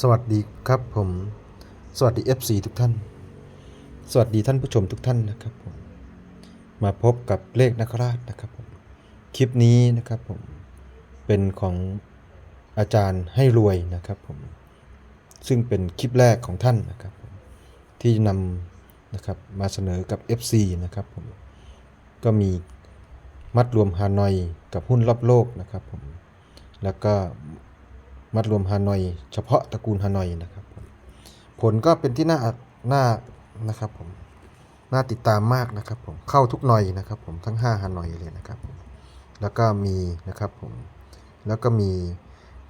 สวัสดีครับผม สวัสดี FC ทุกท่าน สวัสดีท่านผู้ชมทุกท่านนะครับผมมาพบกับเลขนักราชนะครับผมคลิปนี้นะครับผมเป็นของอาจารย์ให้รวยนะครับผมซึ่งเป็นคลิปแรกของท่านนะครับผมที่นำนะครับมาเสนอกับ FC นะครับผมก็มีมัดรวมฮานอยกับหุ้นรอบโลกนะครับผมแล้วก็ มัดรวมฮานอย เฉพาะตระกูลฮานอยนะครับผลก็เป็นที่น่าน่านะครับผมน่าติดตามมากนะครับผมเข้าทุกหน่อยนะครับผมทั้ง5ฮานอยเลยนะครับแล้วก็มีนะครับผมแล้วก็มี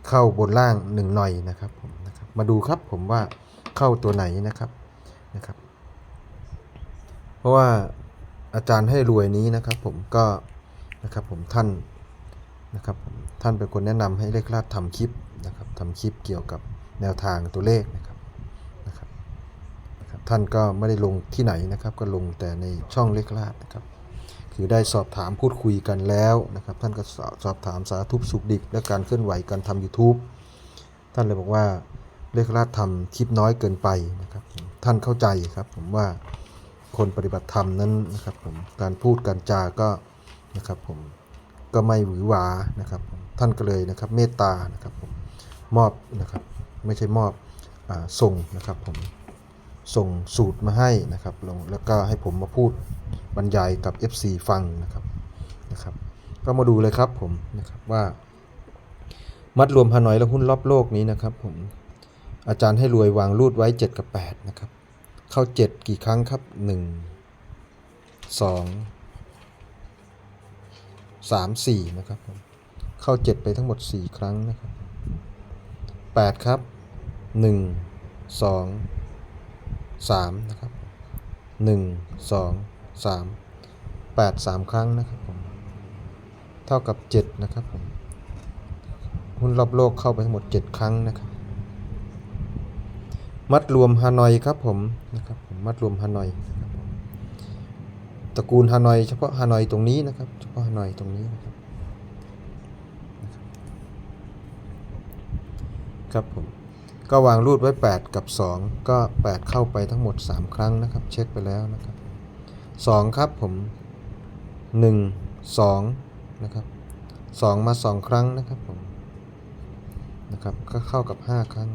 เข้าบนล่างหนึ่งหน่อยนะครับผมนะครับมาดูครับผมว่าเข้าตัวไหนนะครับนะครับ เพราะว่าอาจารย์ให้รวยนี้นะครับผมก็นะครับผมท่านนะครับผมท่านเป็นคนแนะนำให้เลขลาดทำคลิป นะครับทำคลิปเกี่ยวกับแนวทางตัวเลขนะครับนะครับนะครับ ท่านก็ไม่ได้ลงที่ไหนนะครับ ก็ลงแต่ในช่องเลขลาดนะครับคือได้สอบถามพูดคุยกันแล้วนะครับ ท่านก็สอบสอบถามสาธุสุขดิบและการเคลื่อนไหวการทำ YouTube ท่านเลยบอกว่าเลขลาดทำคลิปน้อยเกินไปนะครับ ท่านเข้าใจครับ ผมว่าคนปฏิบัติธรรมนั้นนะครับผมการพูดการจาก็นะครับผมก็ไม่หวือหวานะครับ ท่านก็เลยนะครับเมตตานะครับผม มอบนะครับ ไม่ใช่มอบอส่งนะครับผมส่งสูตรมาให้นะครับลงแล้วก็ให้ผมมาพูดบรรยายกับ FC ฟังนะครับนะครับ ก็มาดูเลยครับผมนะครับว่า มัดรวมฮานอยและหุ้นรอบโลกนี้นะครับ ผมอาจารย์ให้รวยวางรูดไว้ 7 กับ 8 นะครับ เข้า 7 กี่ครั้งครับ 1 2สามสี่นะครับผมเข้าเจ็ดไปทั้งหมดสี่ครั้งนะครับ แปดครับหนึ่งสองสามนะครับหนึ่งสองสามแปดสามครั้งนะครับผม เท่ากับเจ็ดนะครับผม หุ้นรอบโลกเข้าไปทั้งหมดเจ็ดครั้งนะครับ มัดรวมฮานอยครับผมนะครับผม มัดรวมฮานอยนะครับตระกูลฮานอยเฉพาะฮานอยตรงนี้นะครับ เฉพาะฮานอยตรงนี้นะครับ ครับผมก็วางรูดไว้ 8 กับ 2 ก็ 8 เข้าไปทั้งหมด 3 ครั้งนะครับ เช็คไปแล้วนะครับ2ครับผม 1 2นะครับ2มา 2 ครั้งนะครับผมนะครับก็เข้ากับ 5 ครั้ง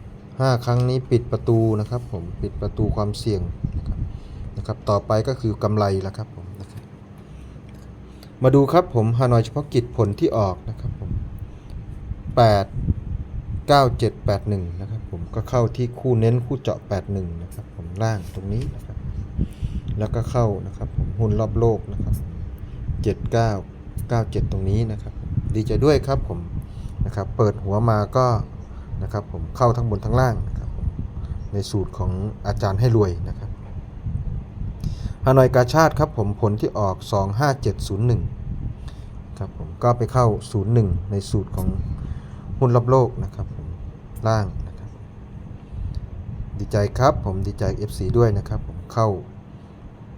5 ครั้งนี้ปิดประตูนะครับผมปิดประตูความเสี่ยงนะครับนะครับต่อไปก็คือกำไรล้วครับผมนะครับมาดูครับผมฮานอยเฉพาะกิจผลที่ออกนะครับผม8 9 7 8 1 นะครับผมก็เข้าที่คู่เน้นคู่เจาะ 81 นะครับผมล่างตรงนี้นะครับ แล้วก็เข้านะครับผมหุ้นรอบโลกนะครับ 79 97 ตรงนี้นะครับ ดีใจด้วยครับผมนะครับ เปิดหัวมาก็นะครับผมเข้าทั้งบนทั้งล่างนะครับในสูตรของอาจารย์ให้รวยนะครับฮานอยกาชาติครับผมผลที่ออก 25701 ครับผมก็ไปเข้า 01 ในสูตรของ หุ้นรอบโลกนะครับผมล่างนะครับ ดีใจครับผมดีใจ FC ด้วยนะครับผมเข้า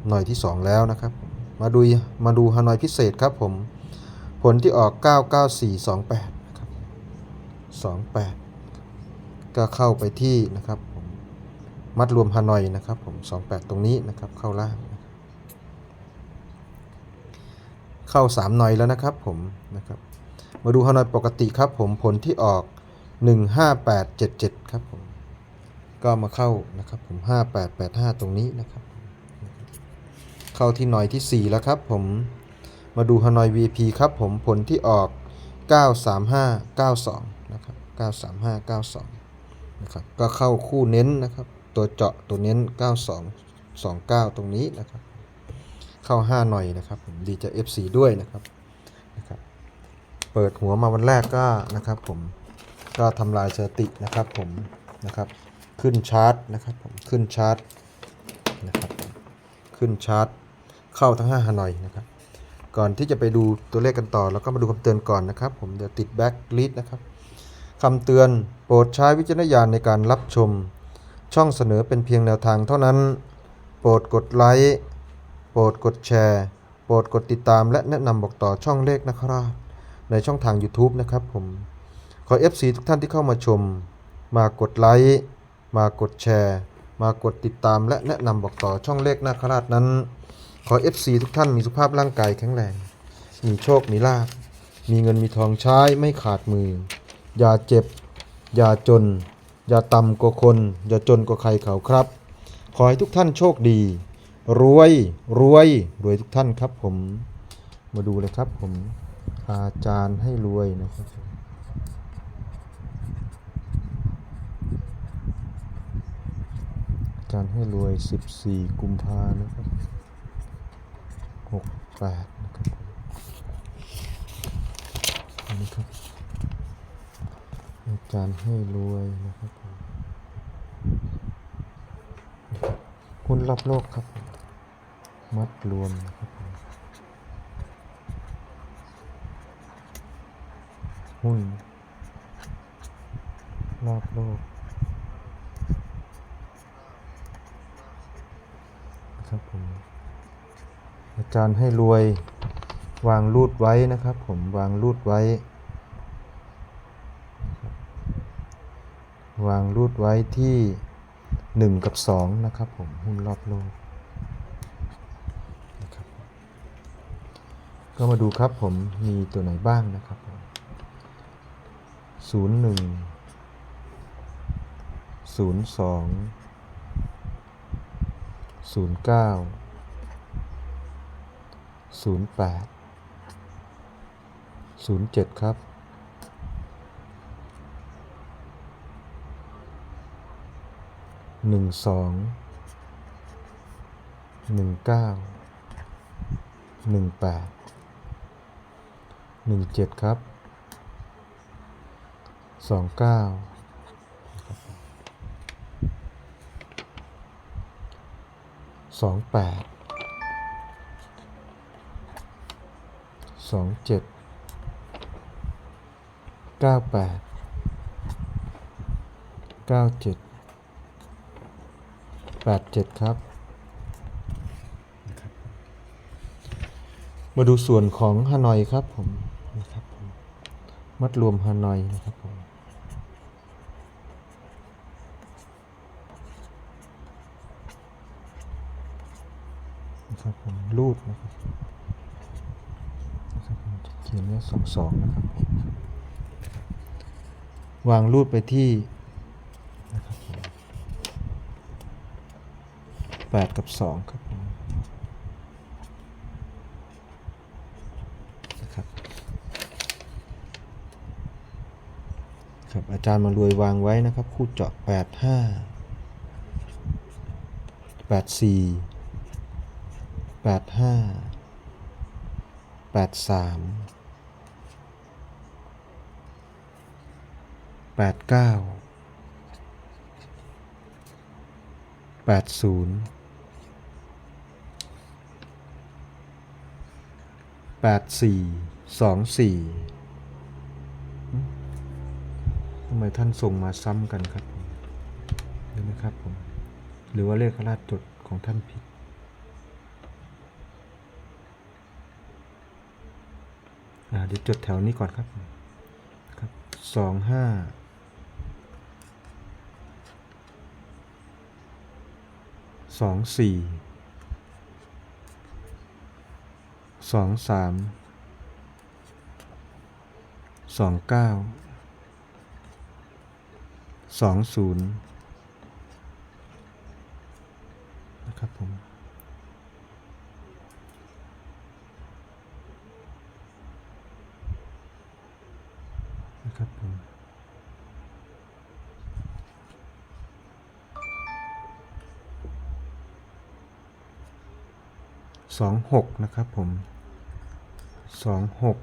หน่อยที่ 2 แล้วนะครับมมาดูมาดูฮานอยพิเศษครับผมผลที่ออก 99428นะครับ28 ก็เข้าไปที่นะครับผมมัดรวมฮานอยนะครับผม28 ตรงนี้นะครับเข้าล่างเข้า 3 หน่อยแล้วนะครับผมนะครับ มาดูฮานอยปกติครับผมผลที่ออก 15877 ครับผม ก็มาเข้านะครับผม 5885 ตรงนี้นะครับ เข้าที่หน่อยที่ 4 แล้วครับผม มาดูฮานอย VP ครับผมผลที่ออก 93592 นะครับ 93592 นะครับ ก็เข้าคู่เน้นนะครับ ตัวเจาะตัวเน้น 9229 ตรงนี้นะครับ เข้า 5 หน่อยนะครับผมดีใจ FC ด้วยนะครับ เปิดหัวมาวันแรกก็นะครับผมก็ทำลายสถิตินะครับผมนะครับขึ้นชาร์ตนะครับผมขึ้นชาร์ตนะครับขึ้นชาร์ตเข้าทั้ง5ฮานอยนะครับก่อนที่จะไปดูตัวเลขกันต่อเราก็มาดูคำเตือนก่อนนะครับ ผมเดี๋ยวติดแบ็กลิสนะครับคำเตือนโปรดใช้วิจารณญาณในการรับชม ช่องเสนอเป็นเพียงแนวทางเท่านั้น โปรดกดไลค์โปรดกดแชร์ โปรดกดติดตามและแนะนำบอกต่อช่องเลขนะครับ ในช่องทาง YouTube นะครับผม ขอ FC ทุกท่านที่เข้ามาชม มากดไลค์มากดแชร์ มากดติดตามและแนะนำบอกต่อช่องเลขนาคราชนั้น ขอ FC ทุกท่านมีสุขภาพร่างกายแข็งแรง มีโชค มีลาภมีเงินมีทองใช้ไม่ขาดมือ อย่าเจ็บ อย่าจน อย่าต่ำกว่าคน อย่าจนกว่าใครเขาครับ ขอให้ทุกท่านโชคดี รวย รวย รวยทุกท่านครับผม มาดูเลยครับผม อาจารย์ให้รวยนะครับอาจารย์ให้รวย 14 กุมภานะครับ 68 นะครับอันนี้ครับ อาจารย์ให้รวยนะครับหุ้นรอบโลกครับมมัดรวมนะครับผม หุ้น รอบโลกนะครับผมอาจารย์ให้รวยวางรูดไว้นะครับ ผมวางรูดไว้ วางรูดไว้ที่ 1 กับ 2 นะครับ ผมหุ้นรอบโลกนะครับก็มาดูครับผมมีตัวไหนบ้างนะครับ ศูนย์หนึ่งศูนย์สองศูนย์เก้าศูนย์แปดศูนย์เจ็ดครับหนึ่งสองหนึ่งเก้าหนึ่งแปดหนึ่งเจ็ดครับ สองเก้าสองแปดสองเจ็ดเก้าแปดเก้าเจ็ดแปดเจ็ดครับ มาดูส่วนของฮานอยครับผมนะครับผมมัดรวมฮานอยนะครับผม นะครับผมรูดนะครับนะครับผมจะเขียนว่าสองสองนะครับวางรูดไปที่นะครับแปดกับสองครับนะครับครับอาจารย์มารวยวางไว้นะครับ คู่เจาะแปดห้าแปดสี่ แปดห้าแปดสามแปดเก้าแปดศูนย์แปดสี่สองสี่ทำไมท่านส่งมาซ้ำกันครับผมเห็นไหมครับผม หรือว่าเลขราชจดของท่านผิด อ่า เดี๋ยวจดแถวนี้ก่อนครับครับสองห้าสองสี่สองสามสองเก้าสองศูนย์ 26 นะครับผม 26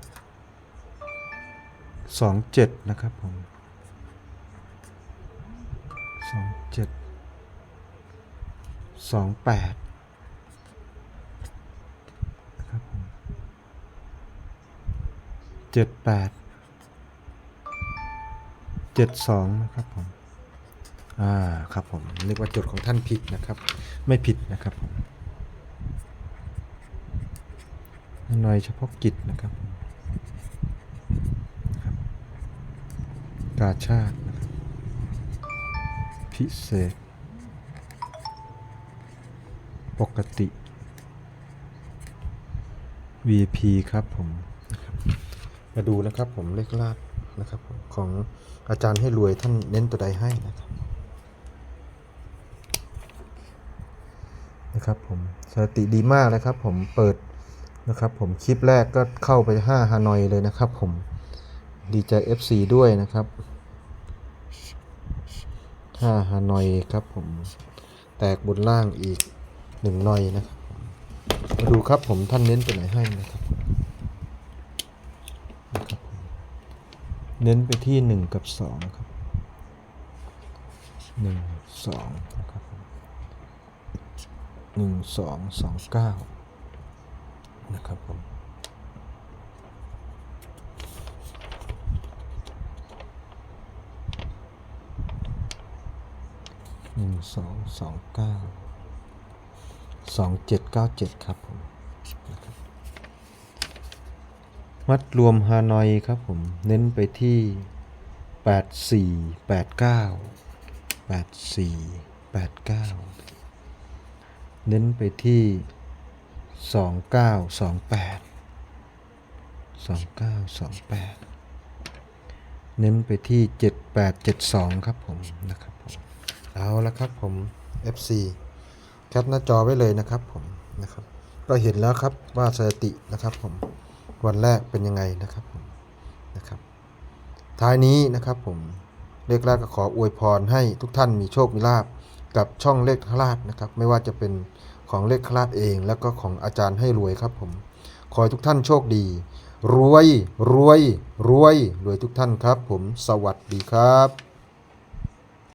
27 นะครับผม 27 28เจ็ดแปดเจ็ดสองนะครับผม อ่า ครับผมนึกว่าจุดของท่านผิดนะครับ ไม่ผิดนะครับผม หน่อยเฉพาะกิจนะครับกาชาตินะครับพิเศษ ปกติ VP ครับผมมาดูนะครับผมเลขลาดนะครับของอาจารย์ให้รวยท่านเน้นตัวใดให้นะครับนะครับผมสติดีมากนะครับผมเปิด นะครับผมคลิปแรกก็เข้าไป 5 ฮานอยเลยนะครับผมดีใจ FC ด้วยนะครับ 5 ฮานอยครับผมแตกบนล่างอีก1หน่อยนะมาดูครับผมท่านเน้นไปไหนให้นะครับนะครับเน้นไปที่ 1 กับ 2 ครับ 1 2นะครับ1 2 2 9 นะครับผม หนึ่งสองสองเก้าสองเจ็ดเก้าเจ็ดครับผมมัดรวมฮานอยครับผม เน้นไปที่แปดสี่แปดเก้าแปดสี่แปดเก้าเน้นไปที่ สองเก้าสองแปดสองเก้าสองแปดเน้นไปที่เจ็ดแปดเจ็ดสองครับผมนะครับผมเอาละครับผม FC แคปหน้าจอไว้เลยนะครับผมนะครับก็เห็นแล้วครับว่าสถิตินะครับผมวันแรกเป็นยังไงนะครับผมนะครับท้ายนี้นะครับผมเลขแรกก็ขออวยพรให้ทุกท่านมีโชค มีลาบกับช่องเลขคลาดนะครับ ไม่ว่าจะเป็น ของเลขคลาดเอง แล้วก็ของอาจารย์ให้รวยครับผมขอให้ทุกท่านโชคดี รวยรวยรวยรวยทุกท่านครับผมสวัสดีครับ